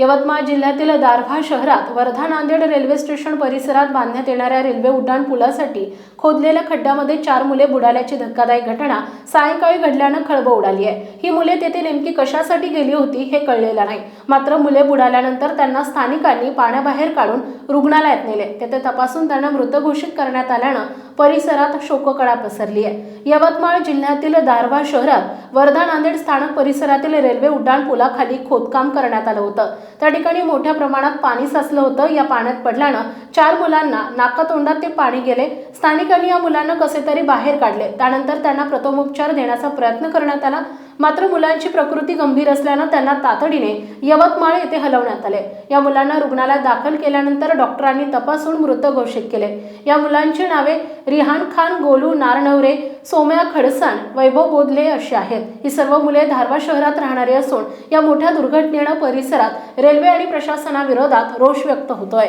यवतमाळ जिल्ह्यातील दारव्हा शहरात Wardha Nanded railway station परिसरात बांधण्यात येणाऱ्या रेल्वे उड्डाण पुलासाठी खोदलेल्या खड्ड्यामध्ये चार मुले बुडाल्याची धक्कादायक घटना सायंकाळी घडल्यानं खळबळ उडाली आहे. ही मुले तेथे नेमकी कशासाठी गेली होती हे कळलेलं नाही. मात्र मुले बुडाल्यानंतर त्यांना स्थानिकांनी पाण्याबाहेर काढून रुग्णालयात नेले. तेथे तपासून त्यांना मृत घोषित करण्यात आल्यानं परिसरात शोककळा पसरली आहे. यवतमाळ जिल्ह्यातील दारव्हा शहरात वर्धा नांदेड स्थानक परिसरातील रेल्वे उड्डाण पुलाखाली खोदकाम करण्यात आलं होतं. त्या ठिकाणी मोठ्या प्रमाणात पाणी साचलं होतं. या पाण्यात पडल्यानं चार मुलांना नाकातोंडात ते पाणी गेले. स्थानिकांनी या मुलांना कसे तरी बाहेर काढले. त्यानंतर त्यांना प्रथमोपचार देण्याचा प्रयत्न करण्यात आला. मात्र मुलांची प्रकृती गंभीर असल्यानं त्यांना तातडीने यवतमाळ येथे हलवण्यात आले. या मुलांना रुग्णालयात दाखल केल्यानंतर डॉक्टरांनी तपासून मृत घोषित केले. या मुलांची नावे रिहान खान गोलू नारनवरे सोम्या खडसाण वैभव बोधले अशी आहेत. ही सर्व मुले धारवा शहरात राहणारी असून या मोठ्या दुर्घटनेनं परिसरात रेल्वे आणि प्रशासनाविरोधात रोष व्यक्त होतोय.